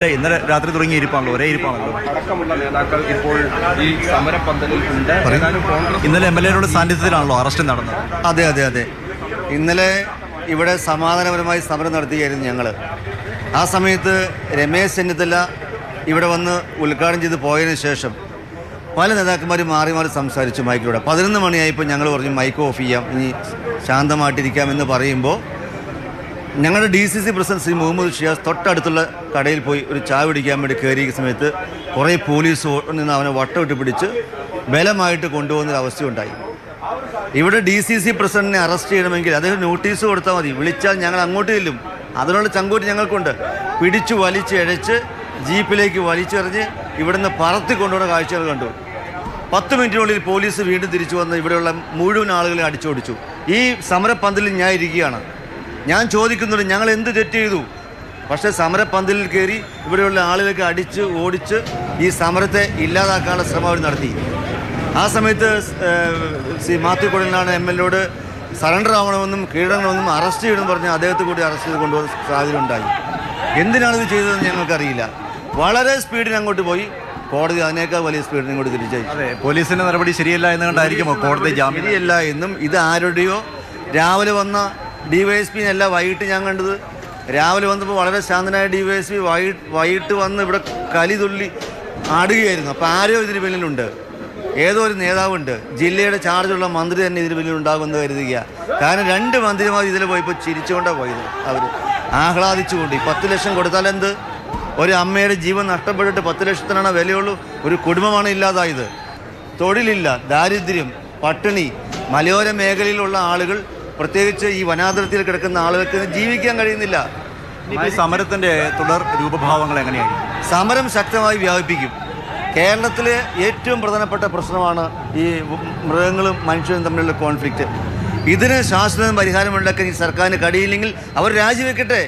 ഇന്നലെ രാത്രി തുടങ്ങിയ ഇരിപ്പാണല്ലോ ഒരേ ഇരിപ്പാണല്ലോ. അടക്കമുള്ള നേതാക്കൾ ഇപ്പോൾ ഈ സമരപന്തലിൽ ഉണ്ട്. ഇന്നലെ എം എൽ എയുടെ സാന്നിധ്യത്തിലാണല്ലോ അറസ്റ്റ് നടന്നത്. അതെ അതെ അതെ. ഇന്നലെ ഇവിടെ സമാധാനപരമായി സമരം നടത്തിയായിരുന്നു ഞങ്ങൾ ആ സമയത്ത് രമേശ് ചെന്നിത്തല ഇവിടെ വന്ന് ഉദ്ഘാടനം ചെയ്ത് പോയതിനു ശേഷം പല നേതാക്കന്മാരും മാറി മാറി സംസാരിച്ചു മൈക്കിലൂടെ. പതിനൊന്ന് മണിയായപ്പോൾ ഞങ്ങൾ പറഞ്ഞു മൈക്ക് ഓഫ് ചെയ്യാം. ഇനി ശാന്തമായിട്ടിരിക്കാമെന്ന് പറയുമ്പോൾ ഞങ്ങളുടെ D C C president Shri Muhammad Shiyas തൊട്ടടുത്തുള്ള കടയിൽ പോയി ഒരു ചായ പിടിക്കാൻ വേണ്ടി കയറിയ സമയത്ത് കുറേ പോലീസ് നിന്ന് അവനെ വട്ടമിട്ട് പിടിച്ച് ബലമായിട്ട് കൊണ്ടുപോകുന്നൊരവസ്ഥയുണ്ടായി ഇവിടെ ഡി സി സി പ്രസിഡന്റിനെ അറസ്റ്റ് ചെയ്യണമെങ്കിൽ അദ്ദേഹം നോട്ടീസ് കൊടുത്താൽ മതി. വിളിച്ചാൽ ഞങ്ങൾ അങ്ങോട്ട് ചെല്ലും. അതിനുള്ള ചങ്കൂറ്റ് ഞങ്ങൾക്കുണ്ട്. പിടിച്ചു വലിച്ചഴച്ച് ജീപ്പിലേക്ക് വലിച്ചെറിഞ്ഞ് ഇവിടുന്ന് പറത്തി കൊണ്ടുപോകുന്ന കാഴ്ചകൾ കണ്ടു. പത്ത് മിനിറ്റിനുള്ളിൽ പോലീസ് വീണ്ടും തിരിച്ചു വന്ന് ഇവിടെയുള്ള മുഴുവൻ ആളുകളെ അടിച്ചോടിച്ചു. ഈ സമരപ്പന്തലിൽ ഞാൻ ഇരിക്കുകയാണ്. ഞാൻ ചോദിക്കുന്നുണ്ട് ഞങ്ങൾ എന്ത് തെറ്റ് ചെയ്തു? പക്ഷേ സമരപ്പന്തലിൽ കയറി ഇവിടെയുള്ള ആളുകൾക്ക് അടിച്ച് ഓടിച്ച് ഈ സമരത്തെ ഇല്ലാതാക്കാനുള്ള ശ്രമം അവർ നടത്തി. ആ സമയത്ത് സി ശ്രീ മാത്യു കുഴലിനാണ് എം എൽ എയോട് സറണ്ടർ ആവണമെന്നും കീഴടങ്ങണമെന്നും അറസ്റ്റ് ചെയ്യണമെന്ന് പറഞ്ഞ് അദ്ദേഹത്തെ കൂടി അറസ്റ്റ് ചെയ്ത് കൊണ്ടുപോകുന്ന സാഹചര്യം ഉണ്ടായി. എന്തിനാണ് ഇത് ചെയ്തതെന്ന് ഞങ്ങൾക്കറിയില്ല. വളരെ സ്പീഡിൽ അങ്ങോട്ട് പോയി. കോടതി അതിനേക്കാൾ വലിയ സ്പീഡിൽ ഇങ്ങോട്ട് തിരിച്ചയച്ചു. അതെ പോലീസിന്റെ നടപടി ശരിയല്ല എന്ന് കണ്ടായിരിക്കുമോ കോടതി ജാമ്യം ശരിയല്ല എന്നും ഇത് ആരുടെയോ രാവിലെ വന്ന ഡിവൈഎസ് അല്ല വൈകിട്ട് ഞാൻ കണ്ടത് രാവിലെ വന്നപ്പോൾ വളരെ ശാന്തനായ ഡിവൈഎസ്പി വൈകിട്ട് വൈകിട്ട് വന്ന് ഇവിടെ കലി തുള്ളി ആടുകയായിരുന്നു. അപ്പോൾ ആരോ ഇതിന് പിന്നിലുണ്ട്. ഏതോ ഒരു നേതാവുണ്ട്. ജില്ലയുടെ ചാർജുള്ള മന്ത്രി തന്നെ ഇതിന് പിന്നിൽ ഉണ്ടാകുമെന്ന് കരുതുക കാരണം രണ്ട് മന്ത്രിമാർ ഇതിൽ പോയപ്പോൾ ചിരിച്ചുകൊണ്ടാണ് പോയത് അവർ ആഹ്ലാദിച്ചുകൊണ്ട്. ഈ പത്ത് ലക്ഷം കൊടുത്താൽ എന്ത്? ഒരു അമ്മയുടെ ജീവൻ നഷ്ടപ്പെട്ടിട്ട് പത്ത് ലക്ഷത്തിനാണ് വിലയുള്ളൂ. ഒരു കുടുംബമാണ് ഇല്ലാതായത്. തൊഴിലില്ല ദാരിദ്ര്യം പട്ടിണി മലയോര മേഖലയിലുള്ള ആളുകൾ പ്രത്യേകിച്ച് ഈ വനാതിർത്തിയിൽ കിടക്കുന്ന ആളുകൾക്ക് ജീവിക്കാൻ കഴിയുന്നില്ല. സമരത്തിന്റെ തുടർ രൂപഭാവങ്ങൾ എങ്ങനെയായിരിക്കും? സമരം ശക്തമായി വ്യാപിപ്പിക്കും. കേരളത്തിലെ ഏറ്റവും പ്രധാനപ്പെട്ട പ്രശ്നമാണ് ഈ മൃഗങ്ങളും മനുഷ്യരും തമ്മിലുള്ള കോൺഫ്ലിക്റ്റ് ഇതിന് ശാശ്വത പരിഹാരം ഉണ്ടാക്കാൻ ഈ സർക്കാരിന് കഴിയില്ലെങ്കിൽ അവർ രാജിവെക്കട്ടെ.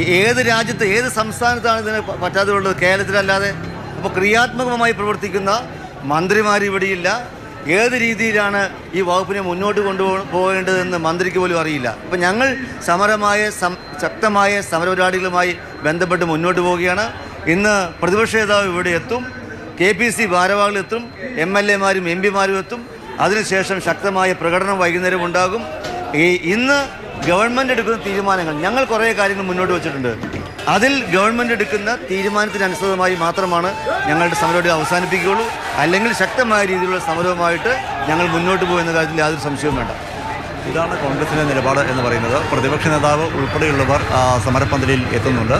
ഈ ഏത് രാജ്യത്ത് ഏത് സംസ്ഥാനത്താണ് ഇതിന് പറ്റാതെ പറ്റാതെയുള്ളത് കേരളത്തിലല്ലാതെ. അപ്പോൾ ക്രിയാത്മകമായി പ്രവർത്തിക്കുന്ന മന്ത്രിമാർ ഇവിടെയില്ല ഏത് രീതിയിലാണ് ഈ വകുപ്പിനെ മുന്നോട്ട് കൊണ്ടുപോകേണ്ടതെന്ന് മന്ത്രിക്ക് പോലും അറിയില്ല. അപ്പം ഞങ്ങൾ സമരമായ ശക്തമായ സമരപരിപാടികളുമായി ബന്ധപ്പെട്ട് മുന്നോട്ട് പോവുകയാണ്. ഇന്ന് പ്രതിപക്ഷ നേതാവ് ഇവിടെ എത്തും. കെ പി സി ഭാരവാഹികളെത്തും എം എൽ എമാരും എം പിമാരും എത്തും. അതിനുശേഷം ശക്തമായ പ്രകടനം വൈകുന്നേരം ഉണ്ടാകും. ഈ ഇന്ന് ഗവൺമെന്റ് എടുക്കുന്ന തീരുമാനങ്ങൾ ഞങ്ങൾ കുറേ കാര്യങ്ങൾ മുന്നോട്ട് വെച്ചിട്ടുണ്ട്. അതിൽ ഗവൺമെന്റ് എടുക്കുന്ന തീരുമാനത്തിനനുസൃതമായി മാത്രമാണ് ഞങ്ങളുടെ സമരം അവസാനിപ്പിക്കുകയുള്ളൂ. അല്ലെങ്കിൽ ശക്തമായ രീതിയിലുള്ള സമരവുമായിട്ട് ഞങ്ങൾ മുന്നോട്ട് പോകുന്ന കാര്യത്തിൽ യാതൊരു സംശയവും വേണ്ട. ഇതാണ് കോൺഗ്രസിന്റെ നിലപാട് എന്ന് പറയുന്നത്. പ്രതിപക്ഷ നേതാവ് ഉൾപ്പെടെയുള്ളവർ സമരപ്പന്തലിൽ എത്തുന്നുണ്ട്.